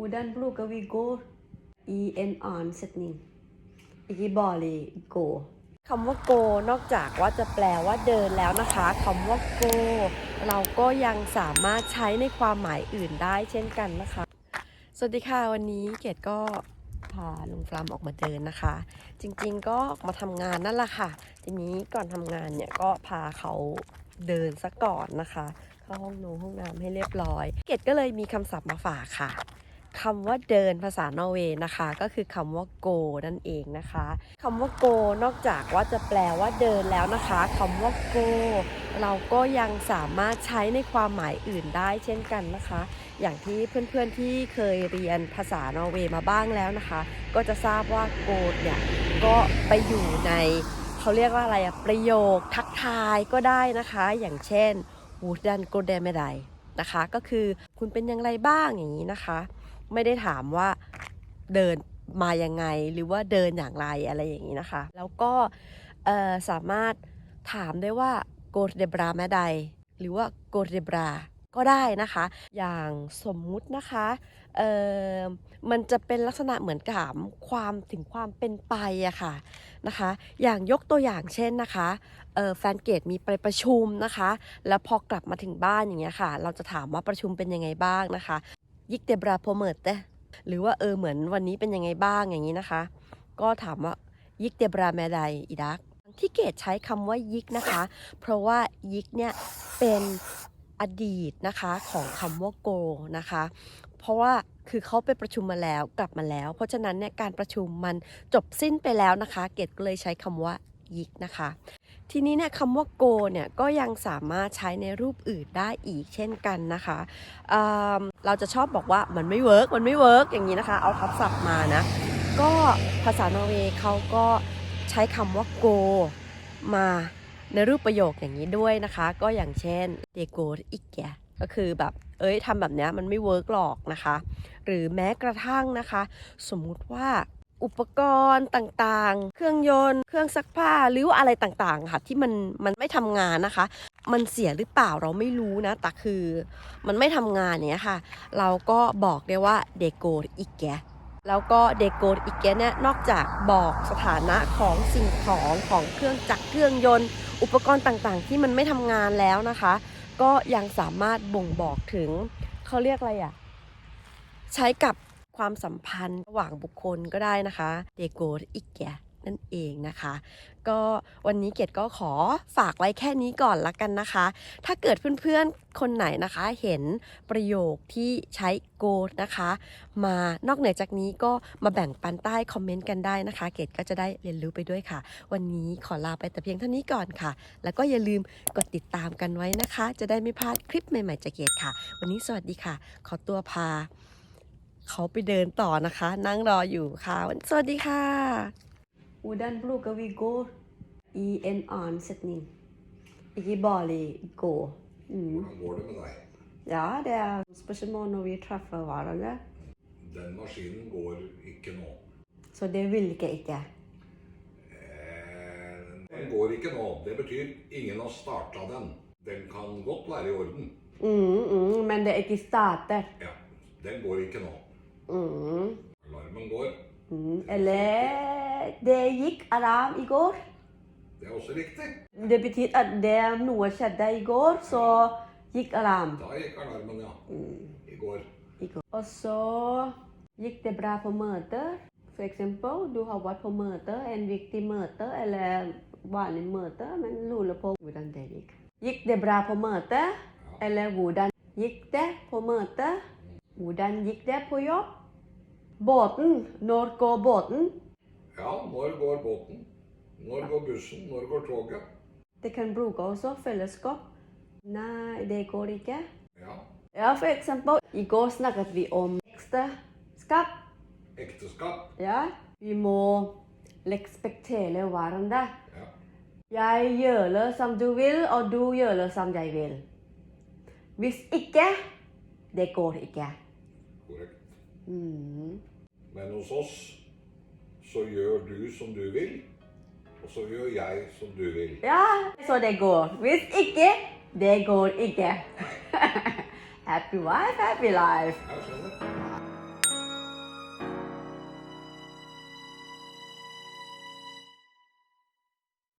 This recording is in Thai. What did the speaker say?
Hvordan bruker vi går i en annen setning? Ikke bare gå. คำว่า go นอกจากว่าจะแปลว่าเดินแล้วนะคะคำว่า go เราก็ยังสามารถใช้ในความหมายอื่นได้เช่นกันนะคะ สวัสดีค่ะวันนี้เกดก็พาลุงฟลัมออกมาเดินนะคะ จริงๆก็ออกมาทำงานนั่นแหละค่ะ ทีนี้ก่อนทำงานเนี่ยก็พาเขาเดินซะก่อนนะคะ เข้าห้องนงห้องน้ำให้เรียบร้อย เกดก็เลยมีคำศัพท์มาฝากค่ะ คำว่าเดินภาษานอร์เวย์นะคะ ก็คือคำว่า go นั่นเองนะคะคำว่า go นอกจากว่าจะแปลว่าเดินแล้วนะคะคำว่า go เราก็ยังสามารถใช้ในความหมายอื่นได้เช่นกันนะคะ อย่างที่เพื่อนๆที่เคยเรียนภาษานอร์เวย์มาบ้างแล้วนะคะ ก็จะทราบว่า go เนี่ยก็ไปอยู่ในเขาเรียกว่าอะไรอะประโยคทักทายก็ได้นะคะ อย่างเช่นวูดันโกเดไม่ไดนะคะ ก็คือคุณเป็นอย่างไรบ้างอย่างนี้นะคะ ไม่ได้ถามว่าเดินมายังไงหรือว่าเดินอย่างไรอะไรอย่างนี้นะคะ แล้วก็สามารถถามได้ว่าโกเดบราแม่ใด หรือว่าโกเดบราก็ได้นะคะ อย่างสมมุตินะคะเออมันจะเป็นลักษณะเหมือนถามความถึงความเป็นไปอะค่ะนะคะ อย่างยกตัวอย่างเช่นนะคะเออแฟนเกตมีไปประชุมนะคะ แล้วพอกลับมาถึงบ้านอย่างเงี้ยค่ะ เราจะถามว่าประชุมเป็นยังไงบ้างนะคะ ยิกเดบราโพเมิร์ตเตหรือว่าเออเหมือนวันนี้เป็นยังไงบ้างอย่างนี้นะคะ ก็ถามว่ายิกเดบราแมไดอีดักที่เกตใช้คำว่ายิกนะคะ เพราะว่ายิกเนี่ยเป็นอดีตนะคะของคำว่าโกนะคะ เพราะว่าคือเขาไปประชุมมาแล้วกลับมาแล้ว เพราะฉะนั้นเนี่ยการประชุมมันจบสิ้นไปแล้วนะคะ เกตก็เลยใช้คำว่ายิกนะคะ ทีนี้เนี่ยคำว่า go เนี่ยก็ยังสามารถใช้ในรูปอื่นได้อีกเช่นกันนะคะอ่าเราจะชอบบอกว่ามันไม่เวิร์กมันไม่เวิร์กอย่างนี้นะคะ เอาทับศัพท์มานะ ก็ภาษานอร์เวย์เขาก็ใช้คำว่า go มาในรูปประโยคอย่างนี้ด้วยนะคะ ก็อย่างเช่น det går ikke ก็คือแบบ เอ้ยทำแบบเนี้ยมันไม่เวิร์กหรอกนะคะ หรือแม้กระทั่งนะคะ สมมุติว่า อุปกรณ์ต่างๆ เครื่องยนต์ เครื่องซักผ้าหรือว่าอะไรต่างๆ ค่ะ ที่มันมันไม่ทำงานนะคะ มันเสียหรือเปล่าเราไม่รู้นะ แต่คือมันไม่ทำงานเนี้ยค่ะ เราก็บอกได้ว่าเดโกอีกแกแล้วก็เดโกรอีกแกเนี่ยนอกจากบอกสถานะของสิ่งของของเครื่องจักรเครื่องยนต์ อุปกรณ์ต่างๆ ที่มันไม่ทำงานแล้วนะคะ ก็ยังสามารถบ่งบอกถึงเขาเรียกอะไรอะ ใช้กับ ความสัมพันธ์ระหว่างบุคคลก็ได้นะคะเดโกอีกแกนั่นเองนะคะ ก็วันนี้เกดก็ขอฝากไว้แค่นี้ก่อนละกันนะคะ ถ้าเกิดเพื่อนๆ คนไหนนะคะเห็นประโยคที่ใช้โกนะคะ มานอกเหนือจากนี้ก็มาแบ่งปันใต้คอมเมนต์กันได้นะคะ เกดก็จะได้เรียนรู้ไปด้วยค่ะ วันนี้ขอลาไปแต่เพียงเท่านี้ก่อนค่ะ แล้วก็อย่าลืมกดติดตามกันไว้นะคะ จะได้ไม่พลาดคลิปใหม่ๆจากเกดค่ะ วันนี้สวัสดีค่ะ ขอตัวพา เขาไปเดินต่อนะคะ นั่งรออยู่ค่ะ สวัสดีค่ะ Hvordan bruker vi går i en annen setning? Ikke bare gå. Mm. Hvordan går det med deg? Ja, det er spørsmål når vi treffer hverandre. Den maskinen går ikke nå. Så det vil ikke ikke. Eh, Den går ikke nå. Det betyr ingen har starta den. Den kan godt være i orden. Mm, mm, men det er ikke starter. Ja, den går ikke nå. Mm, Alarmen går. mm. Eller det gikk alarm i går. Det er også riktig. Det betyr at det noe skjedde i går, så gikk alarm. Da gikk alarmen, ja. Mm. I går. i går. Og så gikk det bra på møter. For eksempel, du har vært på møter, en viktig møte eller vanlig møte, men lurer på hvordan det gikk. Gikk det bra på møtet? Ja. Eller hvordan gikk det på møtet? Hvordan gikk det på jobb? Båten. Når går båten? ja, når går båten? Når går bussen? Når går toget? Det kan bruke også fellesskap. Nei, det går ikke. Ja. Ja, for eksempel, i går snakket vi om ekteskap. Ekteskap. Ja, vi må respektere hverandre. Ja. Jeg gjør det som du vil, og du gjør det som jeg vil. Hvis ikke, det går ikke. Korrekt. Mm. Men hos oss så gjør du som du vil, og så gjør jeg som du vil. Ja, så det går. Hvis ikke, det går ikke. happy wife, happy life. Jeg.